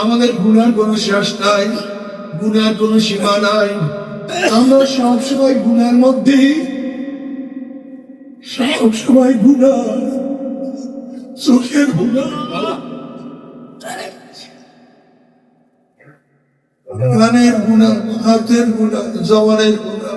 আমাদের গুনার কোনো শেষ নাই, গুনার সীমা নাই। আমরা সব সময় গুনার মধ্যে। সব সময় গুণা চোখের গুণা হাতের গুণা জবানের গুণা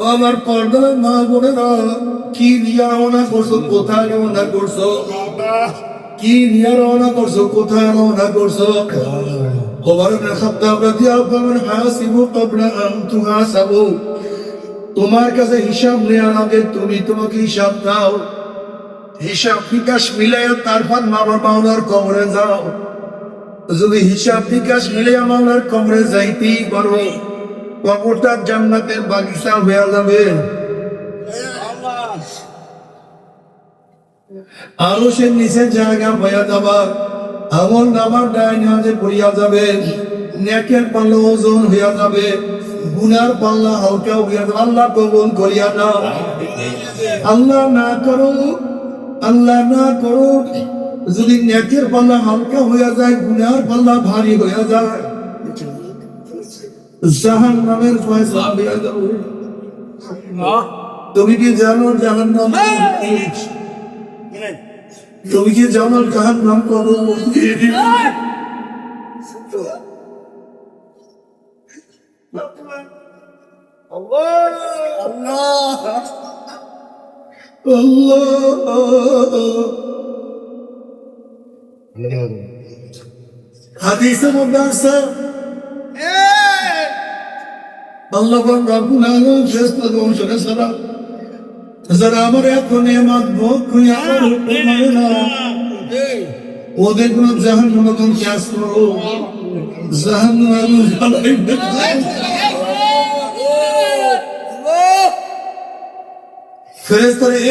আমার পর্দার মা বোনেরা, কি নিয়ে রওনা করছ? কোথায় রওনা করছ? কি নিয়ে রওনা করছ? কোথায় রওনা করছ? তোমার কাছে হিসাব নেওয়ার আগে তুমি তোমাকে হিসাব দাও। হিসাব বিকাশ মিলাইয়া তারপর মামার মাওলার কবরে যাও। যদি হিসাব বিকাশ মিলে মাওলার কবরে যাইতেই পারো। কবরটা জান্নাতের বাগিচা হয়ে যাবে। আরও সে নিচের জায়গা হয়ে যাবা। আমল নামার ডাইন হাতে পড়িয়া যাবে। নেকের পাল্লা ওজন হইয়া যাবে। গুনার পাল্লা হালকা হইয়া যাবে। আল্লাহ কবুল করিয়া না আল্লাহ না করো আল্লাহ না করো যদি নেকের পাল্লা হালকা হইয়া যায়, গুনার পাল্লা ভারী হইয়া যায়। জাহান নামের ফয়সলা যাবে। তুমি কি জানো জাহান নাম তুমি কি জানো জাহান নাম করো আল্লাহ হাদিসে মধ্যে আছে আল্লাহ রাব্বুল আলামিন ফেরেশতা দোষরে সারা যারা আমার এত নিয়ামত ভোগ করে আমার হুকুম না ওদের কোন জাহান্নাম কোন ক্যাস করো। জাহান্নাম জ্বালাই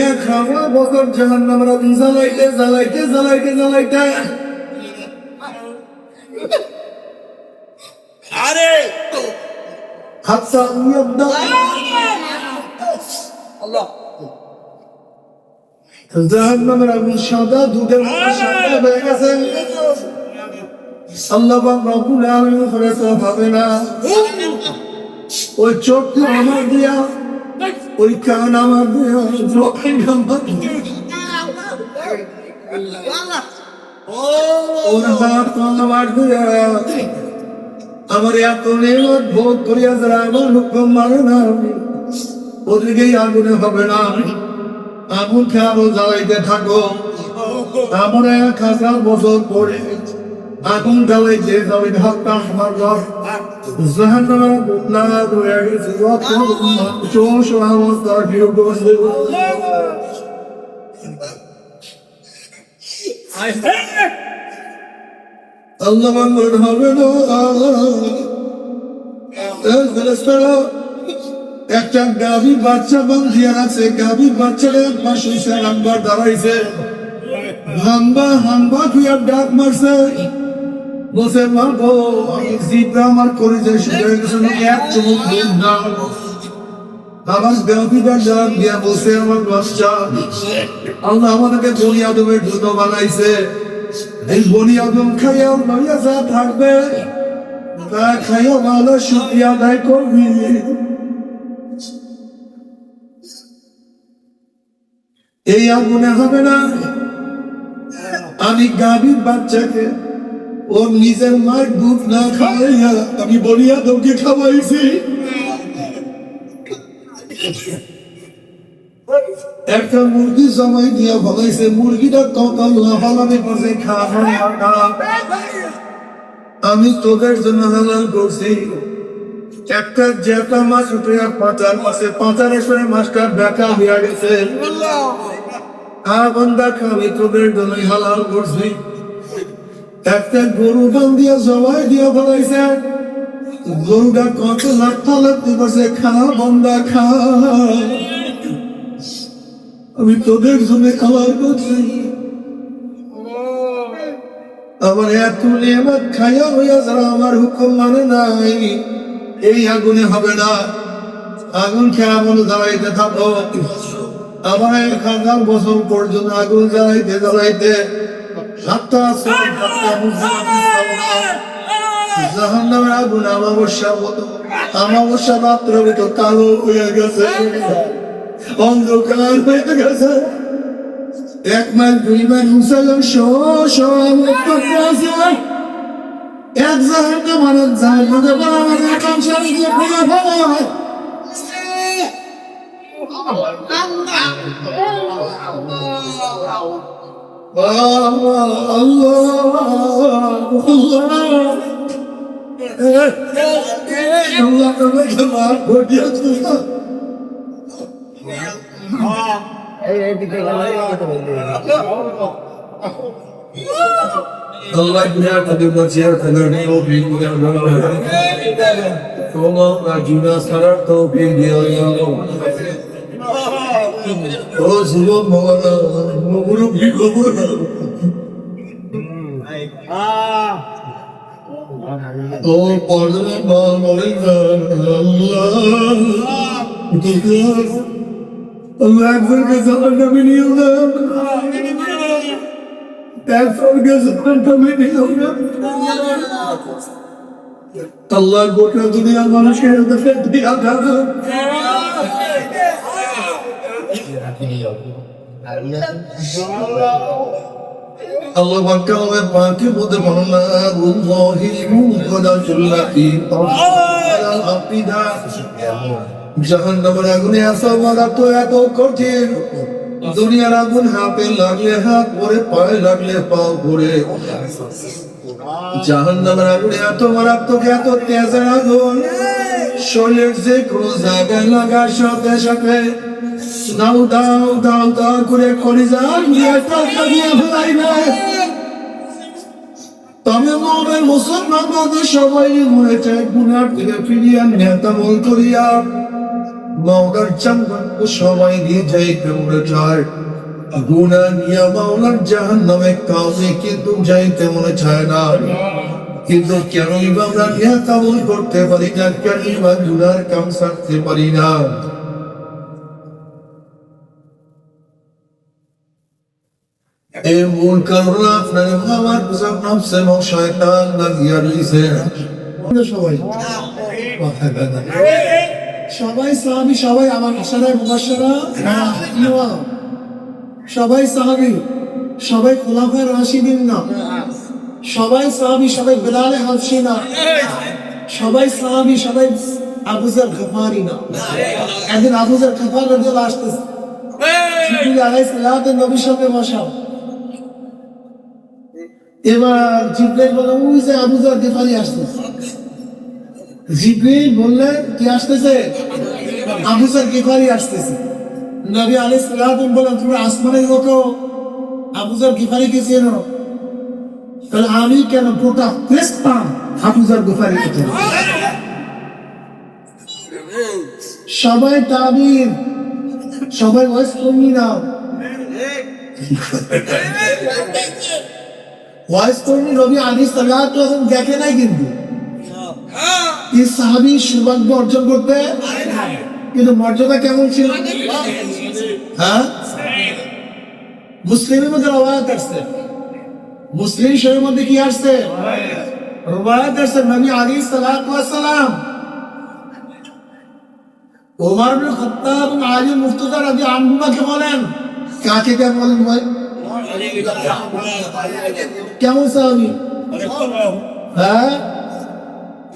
এক হাওয়া বকর জাহান্নাম রাত জ্বালাইতে জ্বালাইতে জ্বালাইতে জ্বালাইতে আরে হাতসা ইয়াবদা আল্লাহ জাহান্নামের আগুন সাদা দুধের মতো সাদা হয়ে গেছে আল্লাহ পাক রব্বুল আলামিন ফেরেশতা ভাবে না ওই চোখ তো আমার দিয়া ওই কান আমার দিয়া যখন আমার ওর হাত তো আমার দিয়া আমার এত নিয়ত ভোগ করিয়া যারা আমার হুকুম মানে না ওদিকেই আগুনে হবে না। আগুন খেয়ারও জ্বালাইতে থাকো। আমার এক হাজার বছর পরে আগুন জ্বালাইতে জ্বালাইতে হাতটা আমার ঘর। জাহান্নামে বুকলা রয়ে গেছে চোষ অবস্থা কেউ বসে আল্লাহ মঙ্গল হবে না। একটা গাভী বাচ্চা বান্ধিয়া আছে গাভী বাচ্চাটা এক মাস হয়েছে দাঁড়াইছে। হাম্বা হাম্বা তুই ডাক মারছে। বসে মারবো আমি জিব্রা আমার করে যাই শুয়ে গেছে এক চুমুক আমার গাভীটা ডাক দিয়া বসে আমার বাচ্চা, আল্লাহ আমাদেরকে বনি আদমের জুতো বানাইছে। এই বনি আদম খাইয়া যা থাকবে, তা খাইয়া করবি। এই আগুনে হবে না, আমি গাভীর বাচ্চাকে ওর নিজের মার দুধ না খাওয়াইয়া আমি বলিয়া তোকে খাওয়াইছি। একটা মুরগি জমাই দিয়া ফলাইছে, মুরগিটা কতল না ফলাবে করছে খাওয়া আমি তোদের জন্য হালাল করছি। একটা জেতা মাছ উঠে পাঁচার মাসে পাঁচার এসে মাছটা দেখা হইয়া গেছে। আর বন্দা আমি তোদের জন্য হালাল করছি। একটা গরু গান দিয়া জবাই দিয়া ফলাইছে। গরুটা কত লাঠা লাঠি করছে খা বন্ধা খা। আমি তোদের জন্য খাবার করছি আমার এত নিয়ামত খাইয়া হইয়া যারা আমার হুকুম মানে নাই, এই আগুনে হবে না। আগুন খেয়ে আগুন জ্বালাইতে থাকো। আমার এক হাজার বছর পর্যন্ত আগুন জ্বালাইতে জ্বালাইতে সাতটা জাহান্নামের আগুন আমাবস্যা মতো, আমাবস্যা মাত্র তো কালো হয়ে গেছে। অন্ধকার হয়ে গেছে। এক মাইল দুই মাইল আছে। এক জাহান্নাম আর এক জাহান্নামে বরাবর এক অংশ দিয়ে পুরো ভয় আল্লাহ তোমাকে মাফ করিয়া দিও। Allah günah tadırlar ciğer tadırlar o büyük günahlar. Allah'ın günah sarar tevfik diyor ya Allah. O zulüm mola, mumuru bir kumur. O pardon bağmalıyım Allah. Tutuyor. Allah'ım son gözlerinde beni yıldım. Ben son gözlerinde beni yıldım. Allah korkuyor dünya bana şey oldu fethi adamı. Allah bakkal ve parti budur onlar Allah'ı yunkada süllati Allah abdida জাহান্নামের আগুনে আসা মারা তো এত কঠিন। দুনিয়ার আগুন হাতে লাগলে হাত পরে পায়ে লাগলে পাও পরে জাহান্নামের আগুনে এত মারাত্মক, এত তেজের আগুন। শরীরের যে কোনো জায়গায় লাগার সাথে সাথে দাও দাও দাও দাও করে কলিজা দিয়ে টাকা দিয়ে ফেলাই না। তবে মনের মুসলমান সবাই মনে চায় গুনার থেকে ফিরিয়া নেতা মন করিয়া। মাওলার চাঙ্গন সবাই নিয়ে যাইতে মনে চায় নিয়ে মাওলার জাহান নামে কাউকে কিন্তু যাইতে মনে চায় না। কিন্তু কেনই বা আমরা নেতা করতে পারি না কেনই বা গুনার কাম সারতে পারি না। এই মূল কারণ আপনার আমার পোশাক নামছে এবং শয়তান লাগিয়া রয়েছে সবাই কথা কথা সবাই সাহাবি সবাই আমার আশারায় মুবাসারা সবাই সাহাবি সবাই খোলাফায় রাশিদিন না। সবাই সাহাবি সবাই বেলালে হাফসি না। সবাই সাহাবি সবাই আবুজার গফারি না। একদিন আবুজার খাফার রাদিয়াল আসতেছে। নবীর সাথে এবার জিব্রাইল বলে ওই যে আবুজার গফারি আসতেছে। জিব্রিল বললেন কি আসতেছে? আবুজার গিফারি আসতেছে। নবী আলাইহিস সালাম বলেন তুমি আসমানের মতো আবুজার গিফারি কে চেনো? তাহলে আমি কেন গোটা ক্রিস্তান আবুজার গিফারি কে চেনো সবাই তাবির সবাই ওয়াইস কর্মী না ওয়াইস কর্মী নবী আলাইহিস সালাম দেখে নাই কিন্তু। এই সাহাবি সৌভাগ্য অর্জন করতে কিন্তু মর্যাদা কেমন ছিল? হ্যাঁ? মুসলিমের মধ্যে রবায়াত আসছে। মুসলিম শরীরের মধ্যে কি আসছে? রবায়াত আসছে। নবী আলী সালাম। ওমর বিন খাত্তাব এবং আলী মুফতদা রাজি আনহুমাকে বলেন কাকে কে বলেন ভাই? কেমন সাহাবি? হ্যাঁ?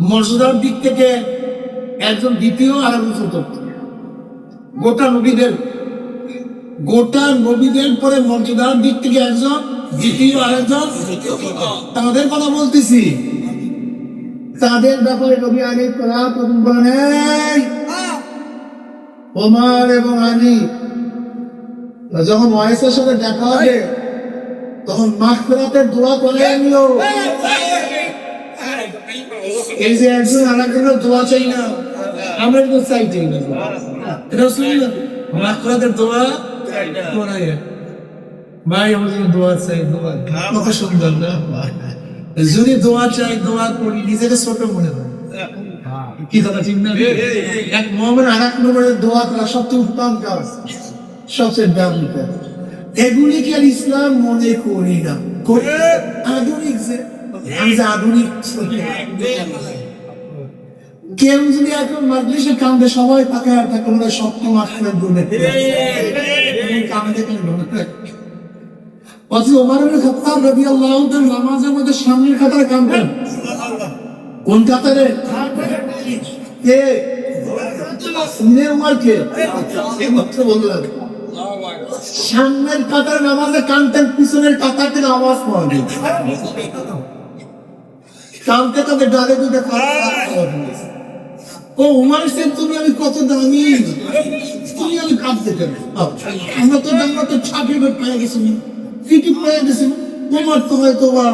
মর্যাদার দিক থেকে একজন দ্বিতীয় আর একজন চতুর্থ। গোটা নবীদের গোটা নবীদের পরে মর্যাদার দিক থেকে একজন দ্বিতীয় আর একজন তাদের কথা বলতেছি। তাদের ব্যাপারে নবী আলী করা প্রথম বলেন "এই, ওমর এবং আলী যখন ওয়াইসের সাথে দেখা হবে তখন মাখফিরাতের দোয়া করে নিও যদি দোয়া চাই, দোয়া করি নিজেকে ছোট মনে হয়। কি কথা ঠিক না? এক আর এক নম্বরের দোয়া করা সবচেয়ে উত্তম কাজ, সবচেয়ে দামি কাজ। এগুলিকে আর ইসলাম মনে করি না? আধুনিক যে কেউ যদি এখন কান্দে, সবাই তাকে আর তাকে সপ্তম খাত্তাব রাদিয়াল্লাহু নামাজের মধ্যে সামনের কাঁদতেন কোন কে? সামনের কাতারে নামাজে কাঁদতেন, পিছনের কাতার থেকে আওয়াজ পাওয়া যেত কাঁদতে কাঁদতে ডালে দুটো ও উমার সেন তুমি আমি কত দামি? তুমি আমি কাঁদতে কেন? আমরা তো আমরা তো ছাপে পেয়ে গেছি ইটি পেয়ে গেছি তোমার তো হয়তো বা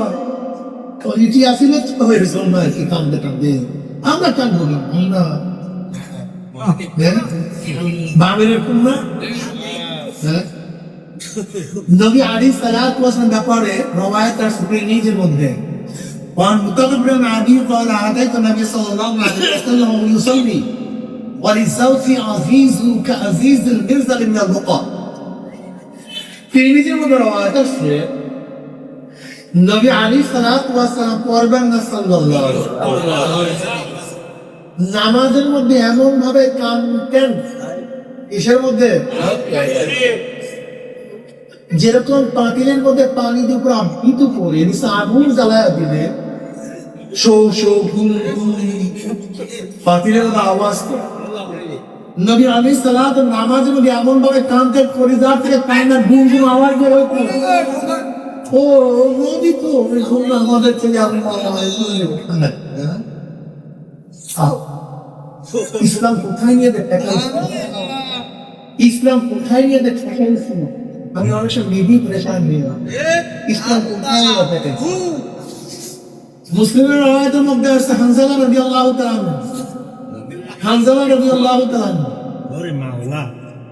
তো ইটি আসলে তো হয়ে গেছে। আমরা কি কান্দে কান্দে। আমরা না আমরা। হ্যাঁ? বাবের এরকম হ্যাঁ? নবী আলী সালাত ওয়াসালাম ব্যাপারে রওয়ায়াত আর মধ্যে। وعن مطلب بن عدي قال عاديت النبي صلى الله عليه وسلم وهو يصلي وللصوت عزيز كعزيز المرزل من البقاء তিরমিজির মধ্যে রওয়ায়াত আছে নবী আলী সালাত ওয়াসালাম পড়বেন না সাল্লাল্লাহু আলাইহি নামাজের মধ্যে এমন ভাবে কানতেন কিসের মধ্যে যেরকম পাতিলের মধ্যে পানি উপরে আবৃত করে আগুন জ্বালায় দিলে ঘুম পাতিলের মধ্যে আওয়াজ নবী মধ্যে এমন ভাবে করিদার থেকে আওয়াজ ও তো আমাদের থেকে ইসলাম কোথায় নিয়ে দেখে ইসলাম কোথায় নিয়ে দেখে আমি অনেক সময় নিবি পরেশান নিয়ে ইসলাম কোথায় নিয়ে দেখে মুসলিমের রওয়ায়তের মধ্যে আছে হানজালা রাদিয়াল্লাহু তাআলা হানজালা রাদিয়াল্লাহু তাআলা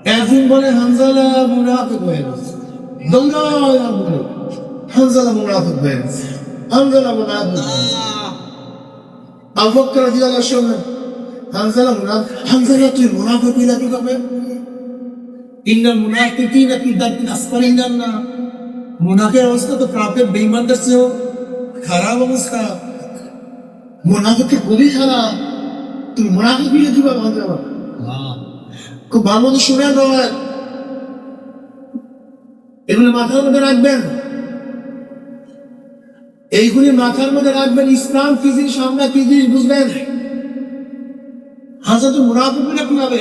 একদিন বলে হানজালা মুনাফিক হয়ে গেছে। আর বলে হানজালা মুনাফিক হয়ে গেছে। হানজালা মুনাফিক আবু বকর রাদিয়াল্লাহু শুনলেন হানজালা মুনাফিক হানজালা তুই মুনাফিক হইলা কীভাবে? ইন্নাল মুনাফিকিনা ফি দারকিল আসফালি অবস্থা তো কাফের বেঈমানদের চেয়েও খারাপ অবস্থা। মুনাফিক খুবই খারাপ। তুই মুনাফিক ভাবতে পারো খুব ভালো মতো শুনে নয় এগুলো মাথার মধ্যে রাখবেন। এইগুলি মাথার মধ্যে রাখবেন। ইসলাম কি জিনিস আমরা কি জিনিস বুঝবেন? হাজার তো মুনাফিক কীভাবে?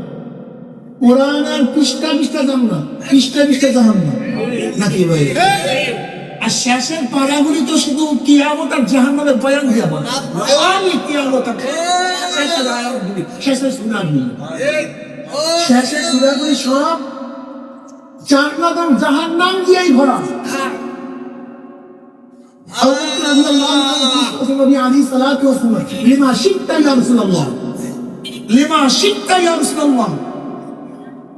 কোরআনের পৃষ্ঠা পৃষ্ঠা জান্না পৃষ্ঠা পৃষ্ঠা জাহান্না নাকি ভাই? আর শেষের পাড়াগুলি তো শুধু কিয়ামত আর জাহান্নামের বয়ান দিয়ে বলে। আমি কিয়ামত আর শেষের আয়াতগুলি শেষের সুরাগুলি। সব জান্নাত আর জাহান্নাম দিয়েই ভরা। লিমা শিখতাই ইয়া রাসূলুল্লাহ। লিমা শিখতাই ইয়া রাসূলুল্লাহ।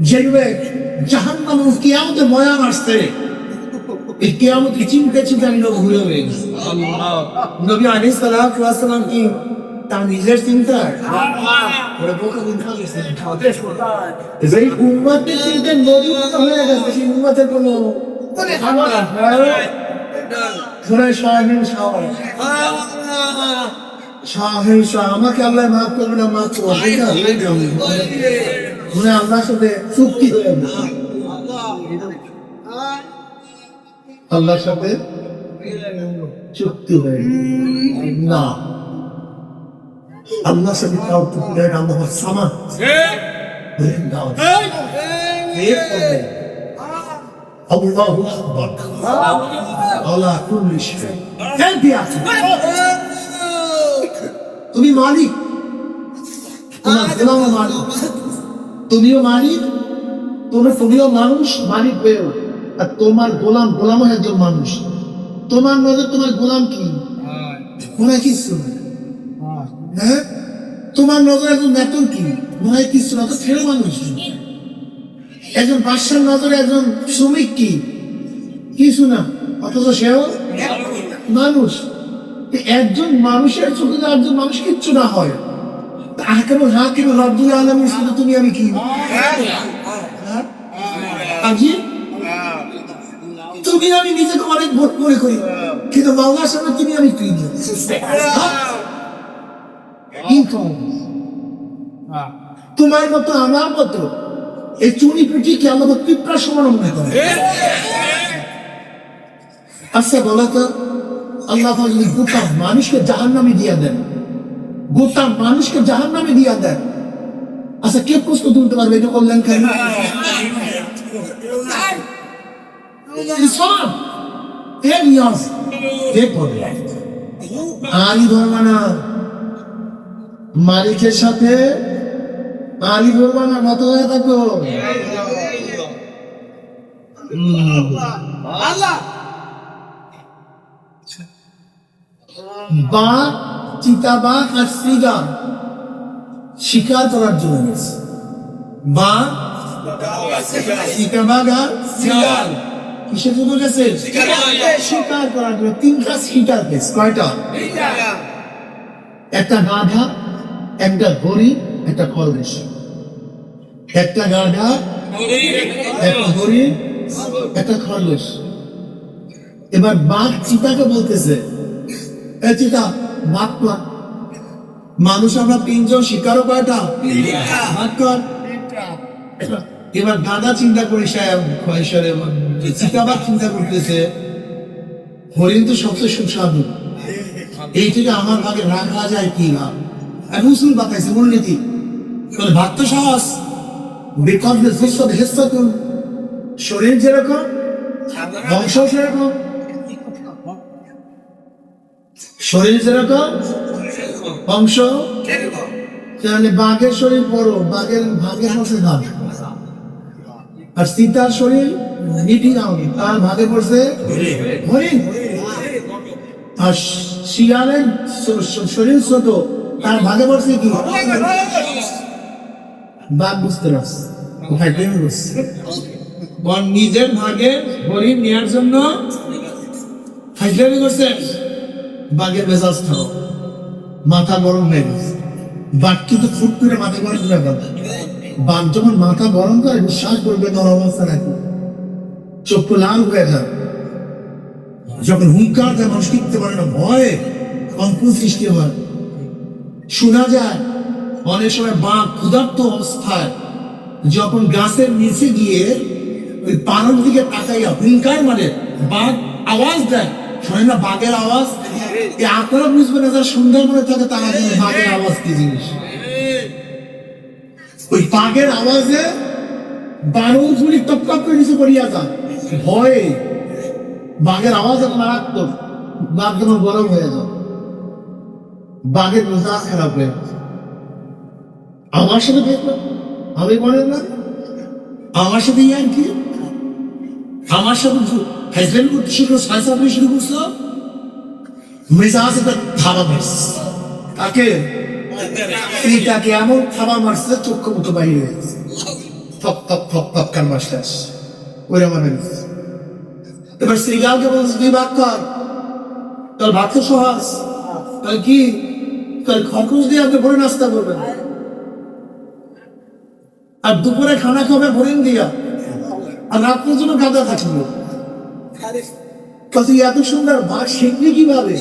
যেগুলো জাহান্নাম এবং কিয়ামতের ময়ান আসছে এই কিয়ামতকে চিনতে চিনতে আমি লোক ঘুরে হয়ে গেছি নবী আলী সালাম কি তার নিজের চিন্তা এই উম্মাতের চিন্তা নবী হয়ে গেছে সেই উম্মাতের কোনো আমাকে আল্লাহ মাফ করবে না মাফ করবে মনে আল্লাহর সাথে চুক্তি হয়ে আল্লাহর সাথে চুক্তি হয়ে না। আল্লাহর সাথে কাউ চুক্তি হয় আল্লাহ সামা। আল্লাহু তুমি মালিক। তুমিও মালিক, তোমরা তুমিও মানুষ, মালিক হয়েও। আর তোমার গোলাম, গোলামও একজন মানুষ। তোমার নজর তোমার গোলাম কি? মনে হয় কিছু হ্যাঁ? তোমার নজর একজন বেতন কি? মনে হয় কিছু না তো ছেলে মানুষ। একজন বাদশার নজরে একজন শ্রমিক কি? কিছু না, অথচ সেও মানুষ। একজন মানুষের চোখে একজন মানুষ কিচ্ছু না হয় আমি কি? কিন্তু তোমার মতো আমার মতো এই চুনি পুটি কি আমাকে পিঁপড়া সমান মনে করে? আচ্ছা বলো তো, আল্লাহ যদি গোটা মানুষকে জাহান নামে দিয়া দেন গোটা মানুষকে জাহান নামে দিয়া। দেন আচ্ছা কে প্রশ্ন তুলতে পারবে? এটা করলেন কেন আলী না মালিকের সাথে আলী ধর্মা না মত হয়ে থাকো। বাঘ চিতাবাঘ আর শ্রীগান শিকার করার জন্য গেছে বাঘ চিতাবাঘ আর শ্রীগান কিসের জন্য গেছে শিকার করার জন্য। তিনটা শিকার গেছে কয়টা? একটা গাধা, একটা হরিণ একটা খরগোশ একটা গাধা, একটা হরিণ একটা খরগোশ এবার বাঘ চিতাকে বলতেছে চিতা মানুষ আমরা তিনজন শিকারও কয়টা? এবার দাদা চিন্তা করি সাহেব খয়েশ্বরে চিন্তা করতেছে, হরিণ তো সবচেয়ে সুস্বাদু। এই থেকে আমার ভাগে রাখা যায় কি না উসুল বাতাইছে মূলনীতি ভাগ তো ভবিষ্যৎ হেস্ততুন শরীর যেরকম বংশ সেরকম। শরীর যেরকম বংশ তাহলে বাঘের শরীর বড়, বাঘের ভাগের বসে দাম আর সীতার শরীর মিটি নাম তার ভাগে পড়ছে হরিণ। আর শিয়ালের শরীর ছোট, তার ভাগে পড়ছে কি? বাঘ বুঝতে পারছে। নিজের ভাগে হরিণ নেওয়ার জন্য ফাইজলামি করছে? বাঘের মেজাজ খাও মাথা গরম হয়ে গেছে। বাঘ কিন্তু ফুট করে মাথা গরম করে গেল বাঘ। যখন মাথা গরম করে বিশ্বাস করবে নরম অবস্থা নাকি? চক্ষু লাল হয়ে যায়। যখন হুঙ্কার দেয়, মানুষ টিকতে পারে না। ভয়ে কম্পন সৃষ্টি হয়। শোনা যায়, অনেক সময় বাঘ ক্ষুধার্ত অবস্থায় যখন গাছের নিচে গিয়ে ওই পানের দিকে তাকাইয়া হুঙ্কার মানে বাঘ আওয়াজ দেয়। শোনে না, বাঘের আওয়াজ? এই আপনারা বুঝবে না যারা সুন্দরবনে থাকে, তারা জানে বাঘের আওয়াজ কি জিনিস। ওই বাঘের আওয়াজে বারুদ গুলি টপ টপ করে নিচে পড়িয়া যায়। ভয়ে বাঘের আওয়াজ এত মারাত্মক বাঘ যেন গরম হয়ে যায়। বাঘের মেজাজ খারাপ হয়ে আমার সাথে দেখলাম আমি বলেন না। আমার সাথে ইয়ার কি? আমার সাথে হাজবেন্ড করতে শুরু সাড়ে সাত শুরু করছ? মেজাজ একটা থাবা মারছে। তাকে তাকে এমন থাবা মারছে, চক্ষু মুখে বাইরে থপ থপ থপ থপ মাসতে আসছে ওইরা মানে এবার শ্রীগালকে বলছে, তুই ভাগ কর। তোর ভাগ তো সহজ। তাহলে কি? তাহলে খরগোশ দিয়ে আপনি ভরে নাস্তা করবেন আর দুপুরে খানা খাবে ভরেন দিয়া। আর রাত্রের জন্য গাদা থাকবে। তুই এত সুন্দর কীভাবে?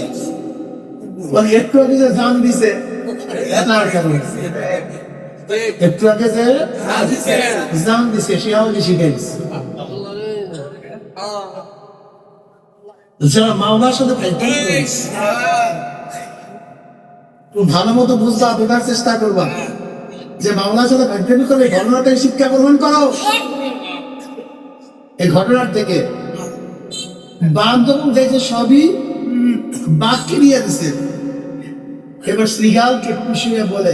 একটু আগে যে দিছে একটু আগে যে দিছে সে আমাকে তুমি ভালো মতো বুঝতে বোঝার চেষ্টা করবা। যে মামলার সাথে ফাইটার করে ঘটনাটাই শিক্ষা গ্রহণ করো। এই ঘটনার থেকে সবই বাঘকে দিয়ে দিছে। এবার শ্রীগালকে খুশিয়ে বলে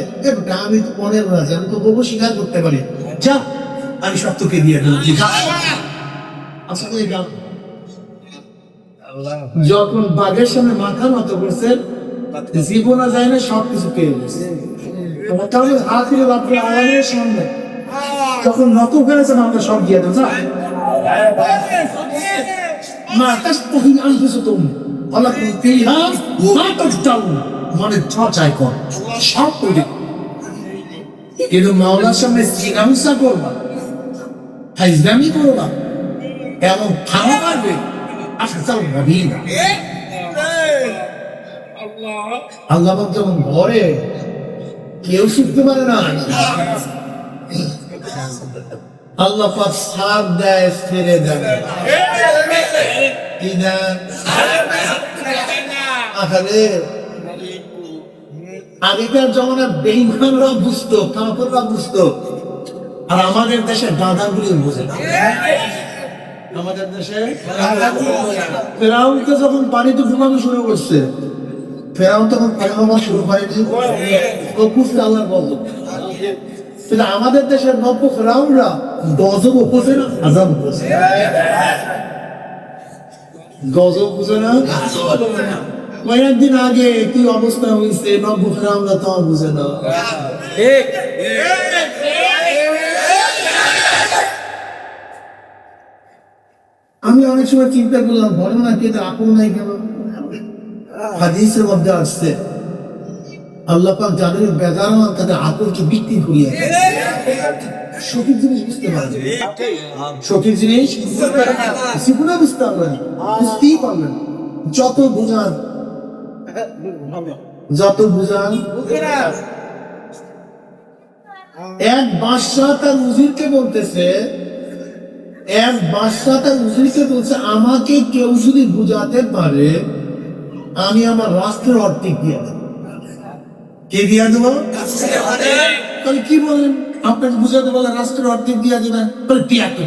আমি তো মনের রাজা আমি তো বহু স্বীকার করতে পারি। যা আমি সব তোকে দিয়ে দেবো আচ্ছা যখন বাঘের সামনে মাথা নত করছে জীবনে যায় না সব কিছু পেয়ে গেছে। আখির রাত্রে আওয়াজের সামনে। তখন নত করেছে আমরা সব দিয়ে দেবো যা। মা তাস্তাহি ফিহা মা মানে চর্চায় কর সব করে কিন্তু মাওলার সামনে জিজ্ঞাসা করবা হাইজলামি করবা এমন থামা পারবে। আচ্ছা চাও ভাবি না। আল্লাহ ঘরে কেউ শিখতে পারে না। আল্লাহ পাক দেয় ছেড়ে দেয়। আগেকার বেইমানরা বুঝতো কাপড়রা বুঝতো। আর আমাদের দেশে বুঝে না। আমাদের দেশে ফেরাউনকে যখন পানিতে ঘুমানো শুরু করছে, ফেরাউন তখন পায়খানা শুরু ও কুফরে আল্লাহর আমাদের দেশের নব্য ফেরাউনরা গজব উপসে না গজব বুঝে না? কয়েকদিন আগে কি অবস্থা হয়েছে তো বুঝে না। আমি অনেক সময় চিন্তা করলাম বলো না কিন্তু আপন নাই কেন? হাদিসের মধ্যে আসছে আল্লাহ পাক যাদের বেজানো তাদের আকলকে বিক্রি করিয়ে। সঠিক জিনিস বুঝতে সঠিক জিনিস জীবনে বুঝতে পারবেন বুঝতেই পারবেন যত বুঝান যত বুঝান এক বাদশাহ তার উজিরকে বলতেছে এক বাদশাহ তার উজিরকে বলছে আমাকে কেউ যদি বুঝাতে পারে আমি আমার রাষ্ট্রের অর্ধেক দিয়ে দেবো। কে দিয়া দেবো? তাহলে কি বলেন? আপনাকে বুঝাতে বলে রাষ্ট্রের অর্ধেক দিয়া তাহলে দিয়া তো।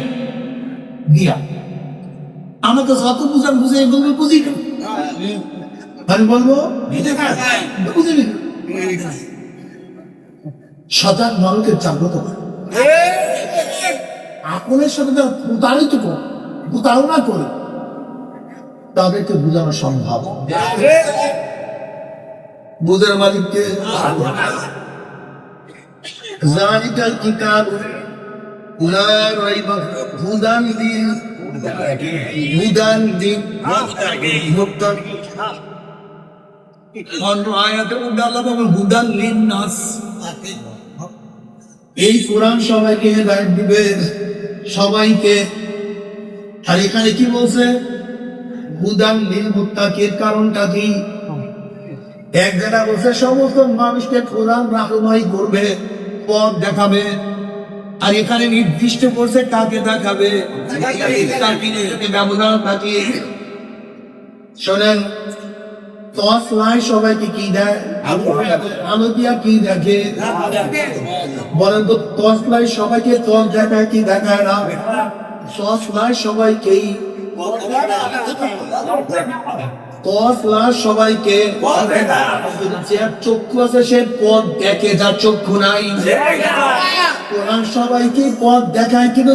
দিয়া। আমাকে যত বুঝান বুঝে বলব বুঝি না। আমি বলব? বুঝিনি সজাগ মানুষকে জাগ্রত করে। আপনের সাথে প্রতারিত করে। প্রতারণা করে। তাদেরকে বোঝানো সম্ভব। বুঝার মালিককে জালিকাল কিতাব লা রাইবা হুদান দিন হুদান দিন মুক্তান অন্য আয়াতে মধ্যে আল্লাহ বলেন হুদান লিন্নাস। এই কোরআন সবাইকে হেদায়েত দিবে। সবাইকে। আর এখানে কি বলছে? হুদান লিল মুত্তাকির কারণটা কি? এক জায়গা বলছে সমস্ত মানুষকে কোরআন রাহমাই করবে। পথ দেখাবে। আর এখানে নির্দিষ্ট করছে কাকে দেখাবে। ব্যবধান থাকে। শোনেন টস লাই সবাইকে কি দেয়? আলো দিয়া কি দেখে? বলেন তো টস লাই সবাইকে টস দেখায় কি দেখায় না? টস লাই সবাইকেই কসলা সবাইকে? যে চক্ষু আছে সে পথ দেখে যার চক্ষু নাই। কোরআন সবাইকে পথ দেখায় কিন্তু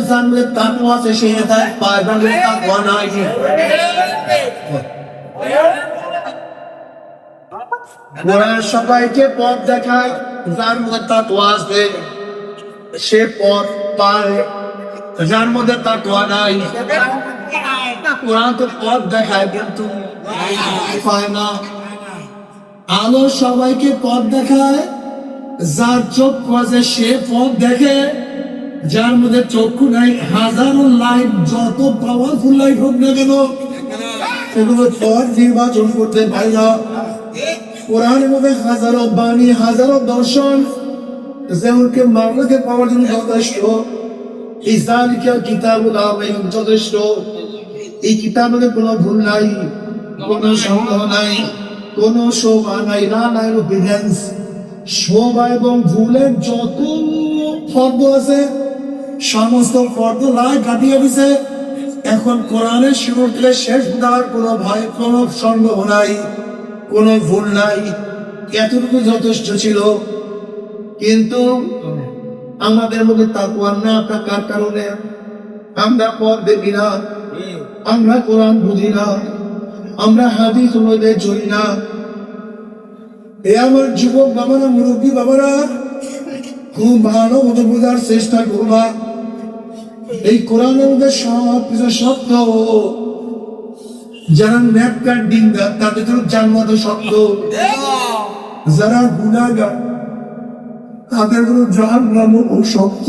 আছে সে তার পায় জানলে নাই। কোরআন সবাইকে পথ দেখায় যার মধ্যে তাকওয়া আছে সে পথ পায় যার মধ্যে তাকওয়া নাই। কোরআন তো পথ দেখায়, কিন্তু পায় না। আলো সবাইকে পথ দেখায়, যার সে পথ দেখে, যার মধ্যে চক্ষু নাই, হাজারো লাইট যত পাওয়ারফুল লাইট হোক না কেন, সেগুলো নির্বাচন করতে না। মধ্যে হাজারো বাণী, হাজারো দর্শন, যেমনকে মামলাকে পাওয়ার জন্য যথেষ্ট ইসলামিকা কিতাবুল আমিন যথেষ্ট। এই কিতাবের কোনো ভুল নাই, কোনো সন্দেহ নাই, কোনো শোভা নাই, না নাই বিজ্ঞান শোভা এবং ভুলের যত ফর্দ আছে, সমস্ত ফর্দ লাই কাটিয়ে দিছে। এখন কোরআনের শুরু থেকে শেষ দেওয়ার কোনো ভয়, কোনো সন্দেহ নাই, কোনো ভুল নাই। এতটুকু যথেষ্ট ছিল। কিন্তু আমাদের মধ্যে তাকুয়া না থাকার কারণে আমরা পথ দেখি না আমরা কোরআন বুঝি না, আমরা হাদিস অনুযায়ী চলি না। এ আমার যুবক বাবারা, মুরব্বী বাবারা খুব ভালো মতো বোঝার চেষ্টা করবা এই কোরআনের মধ্যে সব কিছু সত্য যারা ন্যাপকার ডিঙ্গা তাদের জন্য জান্নাত শব্দ যারা গুণাগার তাদের জন্য জাহান্নাম ও শব্দ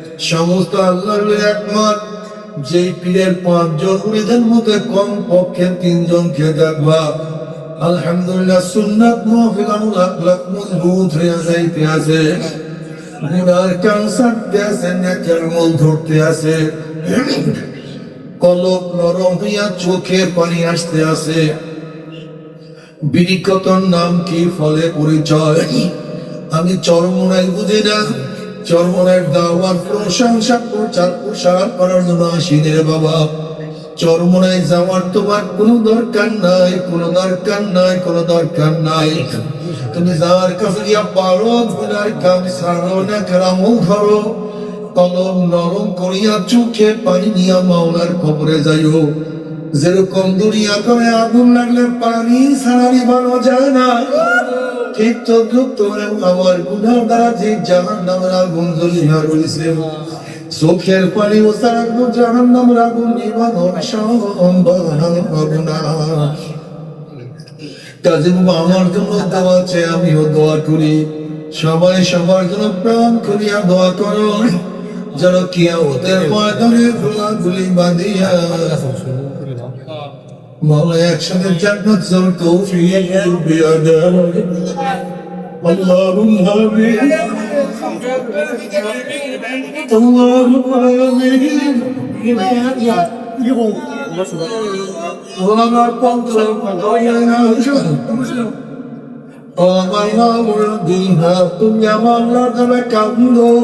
সমস্ত আল্লাহর একমত। যে পীরের পাঁচজন মেয়েদের মধ্যে কম পক্ষে তিনজনকে দেখবা আলহামদুলিল্লাহ সুন্নাত মহফিলানুল আখলাক মজবুত হয়ে যাইতে আছে। গুনার ক্যান্সার দেশে নেকের মন ধরতে আছে। কলক নরম হইয়া চোখের পানি আসতে আছে। বিনিকতর নাম কি ফলে পরিচয়? আমি চরমনাই বুঝি না। চরমনের দাওয়ার প্রশংসা, প্রচার প্রসার করার জন্য আসিনি রে বাবা। চরমনায় যাওয়ার তোমার কোনো দরকার নাই, কোনো দরকার নাই, কোনো দরকার নাই। তুমি যার কাছে গিয়া পারো গুনার কাম সারো না কেরামও ধরো। কলম নরম করিয়া চোখে পানি নিয়া মাওলার খবরে যাইও। যেরকম দুনিয়া করে আগুন লাগলে পানি ছাড়া নিবানো যায় না। ঠিক আমার দ্বারা জাহান নামের আগুন রয়েছে। চোখের পানি ও সারা জাহান নামের আগুন কাজে আমার জন্য দোয়া আছে আমিও দোয়া করি। সবাই সবার জন্য প্রাণ করিয়া দোয়া করো। যেন কিয়া ওদের বাঁধিয়া Mağlaya çadır cennet zartu fiyil biyada Allah'ım habir Allah'ım habir Olanlar pantolon doyana Olanlar vurdun ha Dünyamarlarda ve kaldı